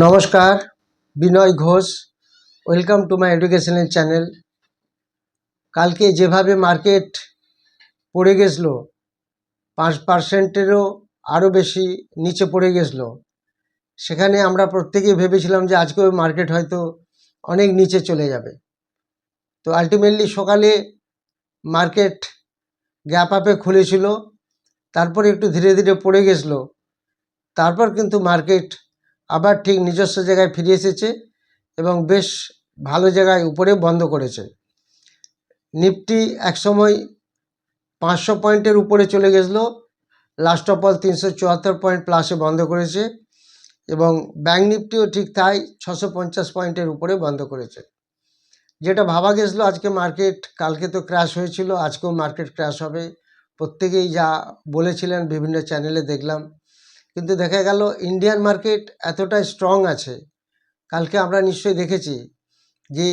নমস্কার Binoy Ghosh welcome to my educational channel কালকে যেভাবে মার্কেট পড়ে গেছিল পাঁচ পার্সেন্টেরও আরও বেশি নিচে পড়ে গেছিল সেখানে আমরা প্রত্যেকেই ভেবেছিলাম যে আজকে ওই মার্কেট হয়তো অনেক নিচে চলে যাবে তো আলটিমেটলি সকালে মার্কেট গ্যাপ আপে খুলেছিল তারপর একটু ধীরে ধীরে পড়ে গেছিলো তারপর কিন্তু মার্কেট আবার ঠিক নিজস্ব জায়গায় ফিরে এসেছে এবং বেশ ভালো জায়গায় উপরে বন্ধ করেছে নিফটি একসময় পাঁচশো পয়েন্টের উপরে চলে গেছিল লাস্ট অফ অল তিনশো চুয়াত্তর পয়েন্ট প্লাসে বন্ধ করেছে এবং ব্যাঙ্ক নিফটিও ঠিক তাই ছশো পঞ্চাশ পয়েন্টের উপরে বন্ধ করেছে যেটা ভাবা গেছিলো আজকে মার্কেট কালকে তো ক্র্যাশ হয়েছিল আজকেও মার্কেট ক্র্যাশ হবে প্রত্যেকেই যা বলেছিলেন বিভিন্ন চ্যানেলে দেখলাম কিন্তু দেখা গেল ইন্ডিয়ান মার্কেট এতটাই স্ট্রং আছে কালকে আমরা নিশ্চয়ই দেখেছি যে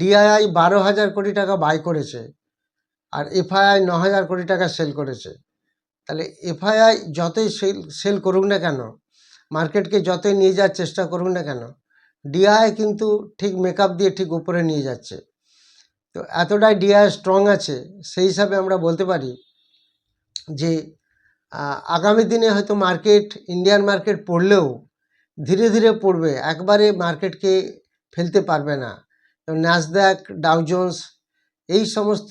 ডিআইআই বারো হাজার কোটি টাকা বাই করেছে আর এফআইআই ন হাজার কোটি টাকা সেল করেছে তাহলে এফআইআই যতই সেল সেল করুক না কেন মার্কেটকে যতই নিয়ে যাওয়ার চেষ্টা করুক না কেন ডিআই কিন্তু ঠিক মেকআপ দিয়ে ঠিক উপরে নিয়ে যাচ্ছে তো এতটাই ডিআই স্ট্রং আছে সেই হিসাবে আমরা বলতে পারি যে আগামী দিনে হয়তো মার্কেট ইন্ডিয়ান মার্কেট পড়লেও ধীরে ধীরে পড়বে একবারে মার্কেটকে ফেলতে পারবে না ন্যাসদ্যাক ডাউজন্স এই সমস্ত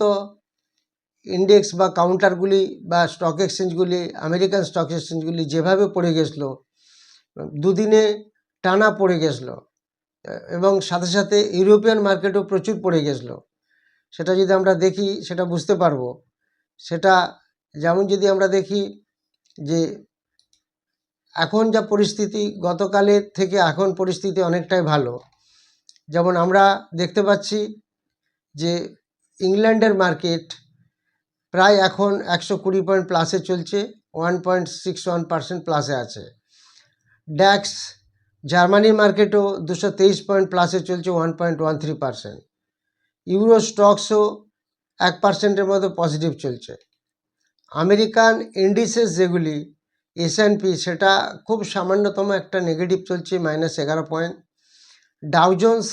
ইন্ডেক্স বা কাউন্টারগুলি বা স্টক এক্সচেঞ্জগুলি আমেরিকান স্টক এক্সচেঞ্জগুলি যেভাবে পড়ে গেছিলো দুদিনে টানা পড়ে গেছিলো এবং সাথে সাথে ইউরোপিয়ান মার্কেটও প্রচুর পড়ে গেছিলো সেটা যদি আমরা দেখি সেটা বুঝতে পারবো সেটা যেমন যদি আমরা দেখি যে এখন যা পরিস্থিতি গতকালের থেকে এখন পরিস্থিতি অনেকটাই ভালো যেমন আমরা দেখতে পাচ্ছি যে ইংল্যান্ডের মার্কেট প্রায় এখন একশো কুড়ি পয়েন্ট প্লাসে চলছে one point six one percent প্লাসে আছে ড্যাক্স জার্মানির মার্কেটও দুশো তেইশ পয়েন্ট প্লাসে চলছে one point one three percent euro স্টকসও এক পার্সেন্টের মতো পজিটিভ চলছে আমেরিকান ইন্ডিসেস যেগুলি এসএনপি সেটা খুব সামান্যতম একটা নেগেটিভ চলছে মাইনাস এগারো পয়েন্ট ডাউজন্স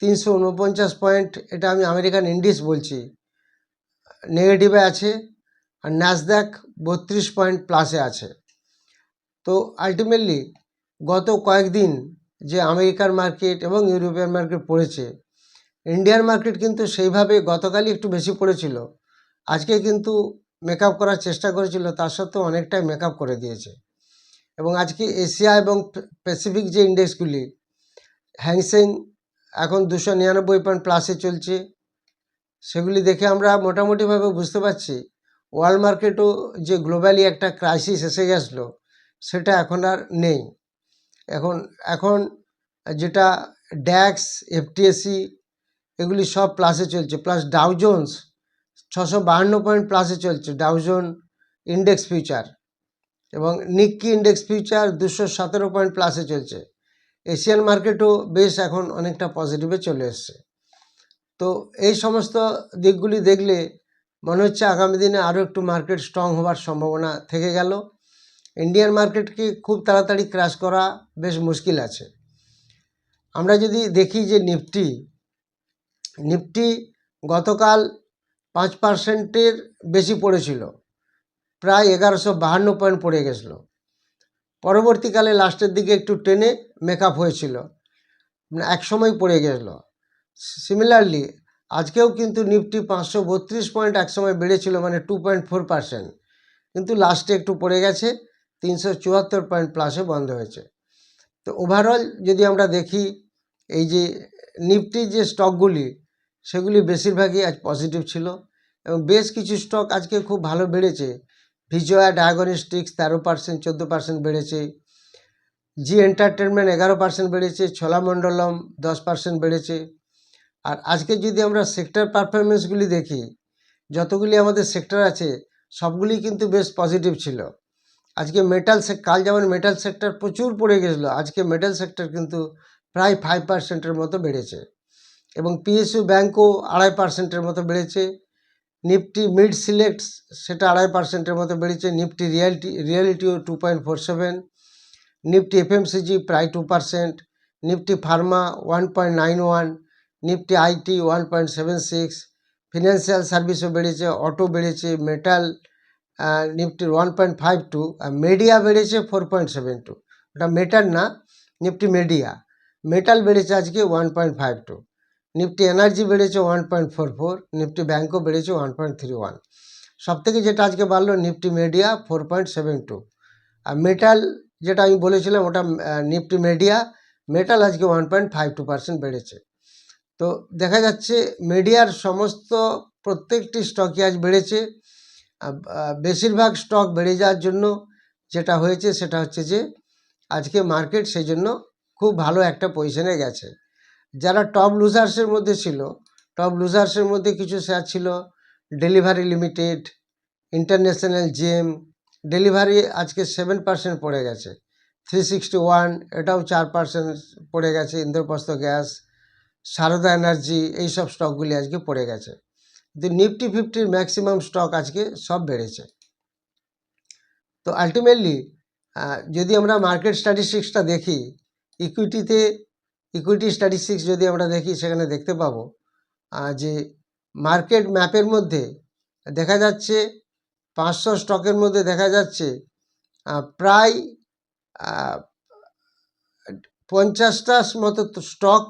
তিনশো উনপঞ্চাশ পয়েন্ট এটা আমি আমেরিকান ইন্ডিস বলছি নেগেটিভে আছে আর ন্যাসদ্যাক বত্রিশ পয়েন্ট প্লাসে আছে তো আলটিমেটলি গত কয়েকদিন যে আমেরিকার মার্কেট এবং ইউরোপিয়ান মার্কেট পড়েছে ইন্ডিয়ান মার্কেট কিন্তু সেইভাবে গতকালই একটু বেশি পড়েছিল আজকে কিন্তু মেক করার চেষ্টা করেছিল তার সত্ত্বেও অনেকটাই মেক করে দিয়েছে এবং আজকে এশিয়া এবং প্যাসিফিক যে ইন্ডেক্সগুলি হ্যাংসেং এখন দুশো নিরানব্বই পয়েন্ট প্লাসে চলছে সেগুলি দেখে আমরা মোটামুটিভাবে বুঝতে পারছি ওয়ার্ল্ড মার্কেটও যে গ্লোবালি একটা ক্রাইসিস এসে গেছিলো সেটা এখন আর নেই এখন এখন যেটা ড্যাক্স এফটিএসি e, এগুলি সব প্লাসে চলছে প্লাস ডাউজোন্স ছশো বাহান্ন পয়েন্ট প্লাসে চলছে ডাউজন ইন্ডেক্স ফিউচার এবং নিক্কি ইন্ডেক্স ফিউচার দুশো সতেরো পয়েন্ট প্লাসে চলছে এশিয়ান মার্কেটও বেশ এখন অনেকটা পজিটিভে চলে এসছে তো এই সমস্ত দিকগুলি দেখলে মনে হচ্ছে আগামী দিনে আরও একটু মার্কেট স্ট্রং হওয়ার সম্ভাবনা থেকে গেল ইন্ডিয়ান মার্কেটকে খুব তাড়াতাড়ি ক্রাশ করা বেশ মুশকিল আছে আমরা যদি দেখি যে নিফটি নিফটি গতকাল পাঁচ পার্সেন্টের বেশি পড়েছিল প্রায় এগারোশো বাহান্ন পয়েন্ট পড়ে গেছিল পরবর্তীকালে লাস্টের দিকে একটু টেনে মেক আপ হয়েছিল মানে একসময় পড়ে গেছিল সিমিলারলি আজকেও কিন্তু নিফটি পাঁচশো বত্রিশ পয়েন্ট একসময় বেড়েছিল মানে টু পয়েন্ট ফোর পার্সেন্ট কিন্তু লাস্টে একটু পড়ে গেছে তিনশো চুয়াত্তর পয়েন্ট প্লাসে বন্ধ হয়েছে তো ওভারঅল যদি আমরা দেখি এই যে নিফটির যে স্টকগুলি সেগুলি বেশিরভাগই আজ পজিটিভ ছিল এবং বেশ কিছু স্টক আজকে খুব ভালো বেড়েছে ভিজয়া ডায়াগনিস্টিক্স তেরো পার্সেন্ট চোদ্দো পার্সেন্ট বেড়েছে জি এন্টারটেনমেন্ট এগারো পার্সেন্ট বেড়েছে ছোলামণ্ডলম দশ পার্সেন্ট বেড়েছে আর আজকে যদি আমরা সেক্টর পারফরমেন্সগুলি দেখি যতগুলি আমাদের সেক্টর আছে সবগুলি কিন্তু বেশ পজিটিভ ছিল আজকে মেটাল কাল যেমন মেটাল সেক্টর প্রচুর পড়ে গেছিলো আজকে মেটাল সেক্টর কিন্তু প্রায় ফাইভ পার্সেন্টের মতো বেড়েছে এবং পিএসইউ ব্যাংকও আড়াই পার্সেন্টের মতো বেড়েছে নিফটি মিড সিলেক্টস সেটা আড়াই পার্সেন্টের মতো বেড়েছে Nifty realty রিয়ালিটিও two point four seven Nifty FMCG প্রায় two percent Nifty pharma one point nine one Nifty IT one point seven six financial সার্ভিসও বেড়েছে অটো বেড়েছে মেটাল নিফটির ওয়ান পয়েন্ট ফাইভ টু আর মিডিয়া বেড়েছে ফোর পয়েন্ট সেভেন টু ওটা metal না Nifty media metal বেড়েছে আজকে one point five two Nifty energy বেড়েছে one point four four Nifty ব্যাঙ্কও বেড়েছে ওয়ান পয়েন্ট থ্রি ওয়ান সবথেকে যেটা আজকে বাড়লো Nifty media four point seven two আর মেটাল যেটা আমি বলেছিলাম ওটা নিফটি মিডিয়া মেটাল আজকে one point five two percent বেড়েছে তো দেখা যাচ্ছে মিডিয়ার সমস্ত প্রত্যেকটি স্টকই আজ বেড়েছে বেশিরভাগ স্টক বেড়ে যাওয়ার জন্য যেটা হয়েছে সেটা হচ্ছে যে আজকে মার্কেট সেই জন্য খুব ভালো একটা পজিশনে গেছে যারা টপ লুজার্সের মধ্যে ছিল টপ লুজার্সের মধ্যে কিছু শেয়ার ছিল delivery limited international gem delivery আজকে সেভেন পার্সেন্ট পড়ে গেছে থ্রি সিক্সটি ওয়ান এটাও চার পার্সেন্ট পড়ে গেছে ইন্দ্রপ্রস্থ গ্যাস সারদা এনার্জি এই সব স্টকগুলি আজকে পড়ে গেছে কিন্তু নিফটি ফিফটির ম্যাক্সিমাম স্টক আজকে সব বেড়েছে তো আলটিমেটলি যদি আমরা মার্কেট স্ট্যাটিস্টিক্সটা দেখি ইকুইটিতে ইকুইটি স্ট্যাটিস্টিক্স যদি আমরা দেখি সেখানে দেখতে পাবো যে মার্কেট ম্যাপের মধ্যে দেখা যাচ্ছে পাঁচশো স্টকের মধ্যে দেখা যাচ্ছে প্রায় পঞ্চাশটা মতো স্টক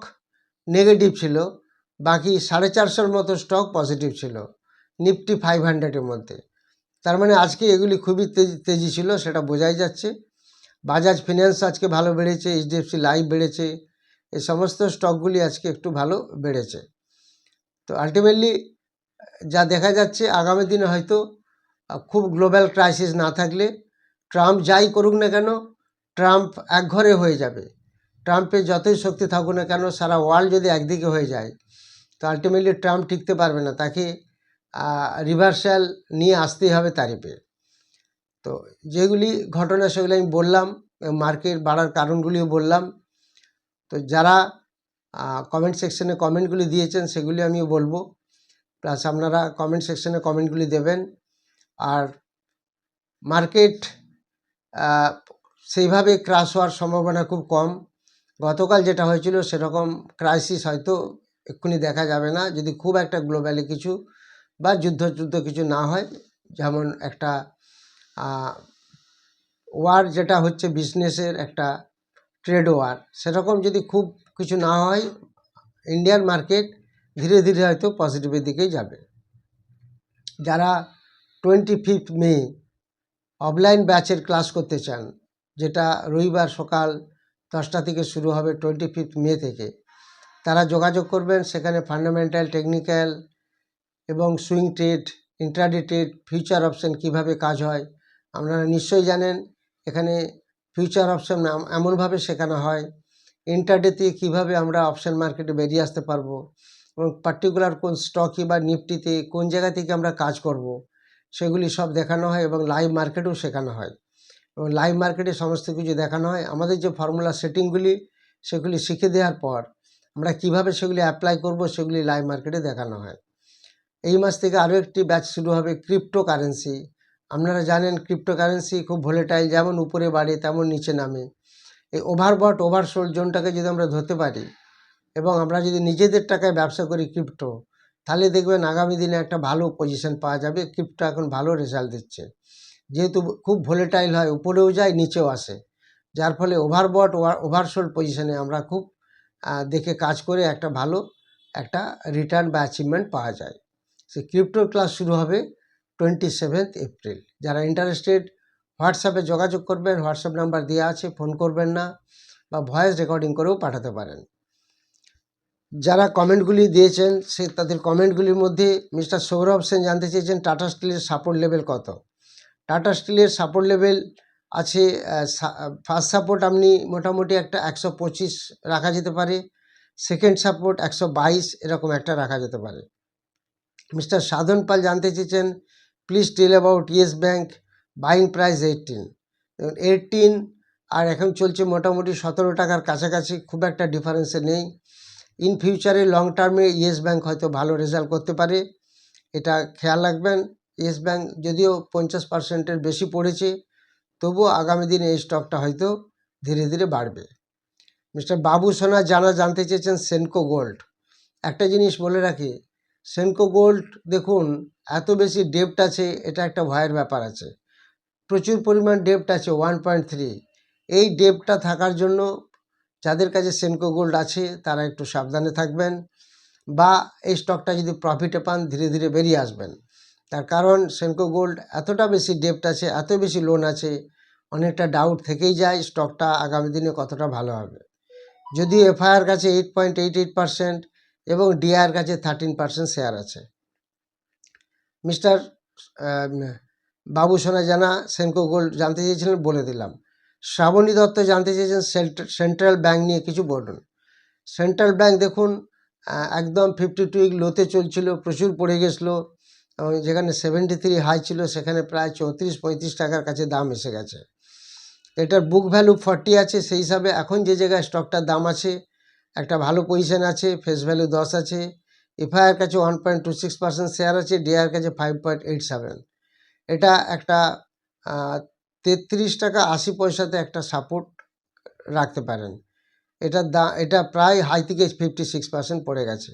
নেগেটিভ ছিল বাকি সাড়ে চারশোর মতো স্টক পজিটিভ ছিল নিফটি ফাইভ হান্ড্রেডের মধ্যে তার মানে আজকে এগুলি খুবই তেজি ছিল সেটা বোঝাই যাচ্ছে বাজাজ ফিন্যান্স আজকে ভালো বেড়েছে এইচডিএফসি লাইভ বেড়েছে এই সমস্ত স্টকগুলি আজকে একটু ভালো বেড়েছে তো আলটিমেটলি যা দেখা যাচ্ছে আগামী দিনে হয়তো খুব গ্লোবাল ক্রাইসিস না থাকলে ট্রাম্প যাই করুক না কেন ট্রাম্প একঘরে হয়ে যাবে ট্রাম্পে যতই শক্তি থাকুক না কেন সারা ওয়ার্ল্ড যদি একদিকে হয়ে যায় তো আলটিমেটলি ট্রাম্প টিকতে পারবে না তাকে রিভার্সাল নিয়ে আসতেই হবে তারিফে তো যেগুলি ঘটনা সেগুলি আমি বললাম মার্কেট বাড়ার কারণগুলিও বললাম তো যারা কমেন্ট সেকশনে কমেন্টগুলি দিয়েছেন সেগুলি আমিও বলবো প্লাস আপনারা কমেন্ট সেকশনে কমেন্টগুলি দেবেন আর মার্কেট সেইভাবে ক্রাশ হওয়ার সম্ভাবনা খুব কম গতকাল যেটা হয়েছিল সেরকম ক্রাইসিস হয়তো এক্ষুনি দেখা যাবে না যদি খুব একটা গ্লোবালি কিছু বা যুদ্ধ যুদ্ধ কিছু না হয় যেমন একটা ওয়ার যেটা হচ্ছে বিজনেসের একটা ট্রেড ওয়ার সেরকম যদি খুব কিছু না হয় ইন্ডিয়ান মার্কেট ধীরে ধীরে হয়তো পজিটিভের দিকেই যাবে যারা টোয়েন্টি ফিফথ মে অফলাইন ব্যাচের ক্লাস করতে চান যেটা রবিবার সকাল দশটা থেকে শুরু হবে টোয়েন্টি ফিফথ মে থেকে তারা যোগাযোগ করবেন সেখানে ফান্ডামেন্টাল টেকনিক্যাল এবং swing trade intraday trade future option কীভাবে কাজ হয় আপনারা নিশ্চয়ই জানেন এখানে ফিউচার অপশন এমনভাবে শেখানো হয় দিয়ে কীভাবে আমরা অপশন মার্কেটে বেরিয়ে আসতে পারবো এবং পার্টিকুলার কোন স্টকে বা নিফটিতে কোন জায়গা থেকে আমরা কাজ করব। সেগুলি সব দেখানো হয় এবং লাইভ মার্কেটেও শেখানো হয় এবং লাইভ মার্কেটে সমস্ত কিছু দেখানো হয় আমাদের যে ফর্মুলা সেটিংগুলি সেগুলি শিখে দেওয়ার পর আমরা কিভাবে সেগুলি অ্যাপ্লাই করব সেগুলি লাইভ মার্কেটে দেখানো হয় এই মাস থেকে আরও একটি ব্যাচ শুরু হবে ক্রিপ্টো কারেন্সি আপনারা জানেন ক্রিপ্টোকারেন্সি খুব ভোলেটাইল যেমন উপরে বাড়ে তেমন নিচে নামে এই ওভারবট ওভারসোল জোনটাকে যদি আমরা ধরতে পারি এবং আমরা যদি নিজেদের টাকায় ব্যবসা করি ক্রিপ্টো তাহলে দেখবেন আগামী দিনে একটা ভালো পজিশন পাওয়া যাবে ক্রিপ্টো এখন ভালো রেজাল্ট দিচ্ছে যেহেতু খুব ভোলেটাইল হয় উপরেও যায় নিচেও আসে যার ফলে ওভারবট ওভারসোল পজিশনে আমরা খুব দেখে কাজ করে একটা ভালো একটা রিটার্ন বা অ্যাচিভমেন্ট পাওয়া যায় সে ক্রিপ্টোর ক্লাস শুরু হবে টোয়েন্টি সেভেন্থ এপ্রিল যারা ইন্টারেস্টেড হোয়াটসঅ্যাপে যোগাযোগ করবেন হোয়াটসঅ্যাপ নাম্বার দেওয়া আছে ফোন করবেন না বা ভয়েস রেকর্ডিং করেও পাঠাতে পারেন যারা কমেন্টগুলি দিয়েছেন সে তাদের কমেন্টগুলির মধ্যে মিস্টার সৌরভ সেন জানতে চেয়েছেন টাটা স্টিলের সাপোর্ট লেভেল কত টাটা স্টিলের সাপোর্ট লেভেল আছে ফার্স্ট সাপোর্ট আপনি মোটামুটি একটা একশো পঁচিশ রাখা যেতে পারে সেকেন্ড সাপোর্ট একশো বাইশ এরকম একটা রাখা যেতে পারে মিস্টার সাধন পাল জানতে চেয়েছেন please tell about Yes Bank buying price eighteen দেখুন এইটিন আর এখন চলছে মোটামুটি সতেরো টাকার কাছাকাছি খুব একটা ডিফারেন্সে নেই ইন ফিউচারে লং টার্মে ইয়েস ব্যাঙ্ক হয়তো ভালো রেজাল্ট করতে পারে এটা খেয়াল রাখবেন ইয়েস ব্যাঙ্ক যদিও পঞ্চাশ পার্সেন্টের বেশি পড়েছে তবুও আগামী দিনে এই স্টকটা হয়তো ধীরে ধীরে বাড়বে মিস্টার বাবু সোনা জানা জানতে চেয়েছেন সেনকো গোল্ড একটা জিনিস বলে রাখি সেনকো গোল্ড দেখুন এত বেশি ডেপ্ট আছে এটা একটা ভয়ের ব্যাপার আছে প্রচুর পরিমাণ ডেপ্ট আছে ওয়ান পয়েন্ট থ্রি এই ডেপটা থাকার জন্য যাদের কাছে সেনকো গোল্ড আছে তারা একটু সাবধানে থাকবেন বা এই স্টকটা যদি প্রফিটে পান ধীরে ধীরে বেরিয়ে আসবেন তার কারণ সেনকো গোল্ড এতটা বেশি ডেপ্ট আছে এত বেশি লোন আছে অনেকটা ডাউট থেকেই যায় স্টকটা আগামী দিনে কতটা ভালো হবে যদি এফআইআর কাছে eight point eight eight percent এবং ডিআর কাছে থার্টিন পার্সেন্ট শেয়ার আছে মিস্টার বাবু সোনা জানা সেনকো গোল্ড জানতে চেয়েছিলেন বলে দিলাম শ্রাবণী দত্ত জানতে চেয়েছেন সেন্ট্রাল ব্যাংক নিয়ে কিছু বলুন সেন্ট্রাল ব্যাংক দেখুন একদম ফিফটি টু লোতে চলছিল প্রচুর পড়ে গেছিলো এবং যেখানে সেভেন্টি থ্রি হাই ছিল সেখানে প্রায় চৌত্রিশ পঁয়ত্রিশ টাকার কাছে দাম এসে গেছে এটার বুক ভ্যালু ফর্টি আছে সেই হিসাবে এখন যে জায়গায় স্টকটার দাম আছে একটা ভালো পজিশান আছে ফেস ভ্যালু দশ আছে এফআইআর কাছে one point two six percent share আছে ডিআইয়ের কাছে ফাইভ পয়েন্ট এইট সেভেন এটা একটা তেত্রিশ টাকা আশি পয়সাতে একটা সাপোর্ট রাখতে পারেন এটার দা এটা প্রায় হাই থেকে ফিফটি সিক্স পার্সেন্ট পড়ে গেছে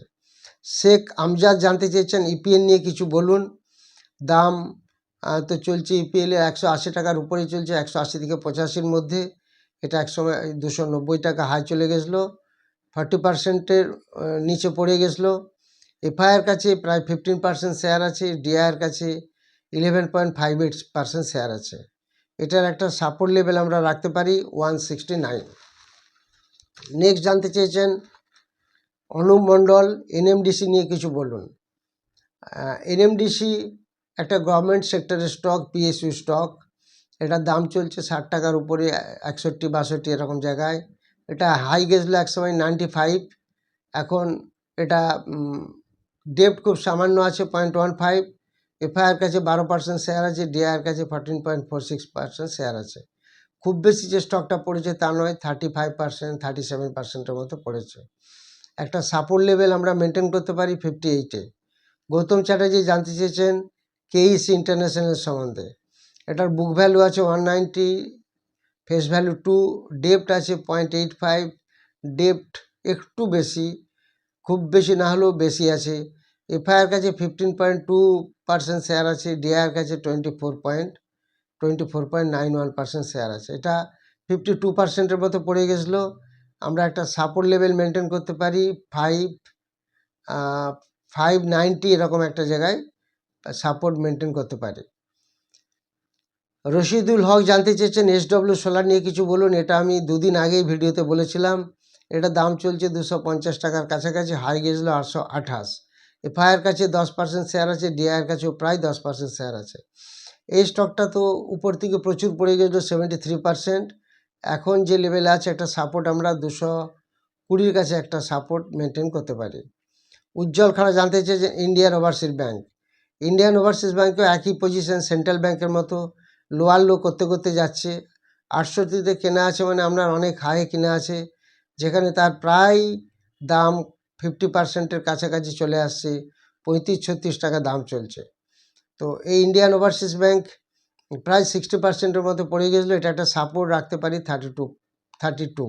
শেখ আমজাদ জানতে চেয়েছেন ইপিএল e নিয়ে কিছু বলুন দাম তো চলছে ইপিএলে e একশো আশি টাকার উপরে চলছে একশো আশি থেকে পঁচাশির মধ্যে এটা একসময় দুশো নব্বই টাকা হাই চলে গেছিলো থার্টি পার্সেন্টের নিচে পড়ে গেছিলো এফআইআর কাছে প্রায় ফিফটিন পার্সেন্ট শেয়ার আছে ডিআইয়ের কাছে eleven point five eight percent share আছে এটার একটা সাপোর্ট লেভেল আমরা রাখতে পারি ওয়ান সিক্সটি নাইন নেক্সট জানতে চেয়েছেন অনুপ মণ্ডল এনএমডিসি নিয়ে কিছু বলুন এনএমডিসি একটা গভর্নমেন্ট সেক্টরের স্টক পিএসইউ স্টক এটার দাম চলছে ষাট টাকার উপরে একষট্টি বাষট্টি এরকম জায়গায় এটা হাই গেছিলো এক সময় নাইনটি ফাইভ এখন এটা ডেপ্ট খুব সামান্য আছে পয়েন্ট ওয়ান ফাইভ এফআইআর কাছে বারো পার্সেন্ট শেয়ার আছে ডিআইআর কাছে fourteen point four six percent share আছে খুব বেশি যে স্টকটা পড়েছে তা নয় thirty five percent thirty seven পার্সেন্টের মতো পড়েছে একটা সাপোর্ট লেভেল আমরা মেনটেন করতে পারি ফিফটি এইটে গৌতম চ্যাটার্জি জানতে চেয়েছেন কেইস ইন্টারন্যাশনাল সম্বন্ধে এটার বুক ভ্যালু আছে one ninety face value two ডেপ্ট আছে পয়েন্ট এইট ফাইভ ডেপ্ট একটু বেশি খুব বেশি না হলেও বেশি আছে এফআইআর কাছে fifteen point two percent share আছে ডিআইআর কাছে twenty four point twenty four point nine one percent share আছে এটা ফিফটি টু পার্সেন্টের মতো পড়ে গেছিলো আমরা একটা সাপোর্ট লেভেল মেনটেন করতে পারি ফাইভ ফাইভ নাইনটি এরকম একটা জায়গায় সাপোর্ট মেনটেন করতে পারি রশিদুল হক জানতে চেয়েছেন এস ডব্লিউ সোলার নিয়ে কিছু বলুন এটা আমি দুদিন আগেই ভিডিওতে বলেছিলাম এটা দাম চলছে দুশো পঞ্চাশ টাকার কাছাকাছি হাই গেছিল আটশো আঠাশ এফআইয়ের কাছে দশ পার্সেন্ট শেয়ার আছে ডিআইয়ের কাছেও প্রায় দশ পার্সেন্ট শেয়ার আছে এই স্টকটা তো উপর থেকে প্রচুর পড়ে গেছিলো সেভেন্টি থ্রি পার্সেন্ট এখন যে লেভেলে আছে একটা সাপোর্ট আমরা দুশো কুড়ির কাছে একটা সাপোর্ট মেনটেন করতে পারি উজ্জ্বল খাড়া জানতে চেয়েছেন Indian Overseas Bank Indian Overseas ব্যাঙ্কেও একই পজিশন সেন্ট্রাল ব্যাঙ্কের মতো লোয়ার লো করতে করতে যাচ্ছে আটষট্টিতে কেনা আছে মানে আপনার অনেক হাই কেনা আছে যেখানে তার প্রায় দাম ফিফটি পার্সেন্টের কাছাকাছি চলে আসছে পঁয়ত্রিশ ছত্রিশ টাকা দাম চলছে তো এই ইন্ডিয়ান ওভারসিজ ব্যাংক প্রায় সিক্সটি পার্সেন্টের মতো পড়ে গেছিলো এটা একটা সাপোর্ট রাখতে পারি thirty two thirty two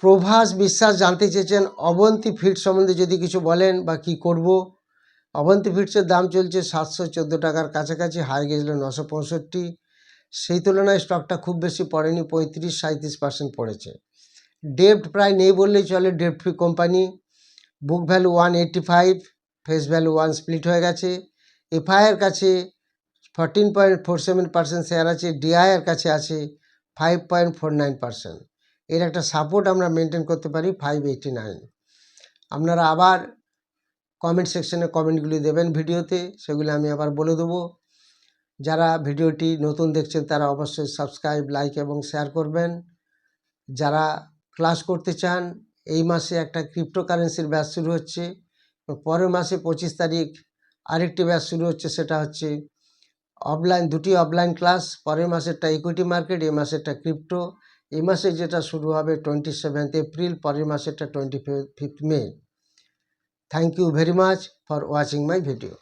Prabhas Biswas জানতে চেয়েছেন অবন্তী ফিল্ড সম্বন্ধে যদি কিছু বলেন বা কি করব অবন্তি ফিডসের দাম চলছে সাতশো চোদ্দো টাকার কাছাকাছি হাই গেছিলো নশো পঁয়ষট্টি সেই তুলনায় স্টকটা খুব বেশি পড়েনি পঁয়ত্রিশ সাঁত্রিশ পার্সেন্ট পড়েছে ডেপ্ট প্রায় নেই বললেই চলে ডেপ্ট free company book value one eighty five face value one split হয়ে গেছে এফআইআর কাছে fourteen point four seven percent share আছে ডিআইআর কাছে আছে five point four nine percent এর একটা সাপোর্ট আমরা মেনটেন করতে পারি ফাইভ এইটি নাইন আপনারা আবার কমেন্ট সেকশনে কমেন্টগুলি দেবেন ভিডিওতে সেগুলি আমি আবার বলে দেবো যারা ভিডিওটি নতুন দেখছেন তারা অবশ্যই সাবস্ক্রাইব লাইক এবং শেয়ার করবেন যারা ক্লাস করতে চান এই মাসে একটা ক্রিপ্টোকারেন্সির ব্যাচ শুরু হচ্ছে পরের মাসে পঁচিশ তারিখ আরেকটি ব্যাচ শুরু হচ্ছে সেটা হচ্ছে অফলাইন দুটি অফলাইন ক্লাস পরের মাসেরটা ইকুইটি মার্কেট এই মাসেরটা ক্রিপ্টো এই মাসে যেটা শুরু হবে টোয়েন্টি সেভেন্থ এপ্রিল পরের মাসেরটা twenty fifth May Thank you very much for watching my video.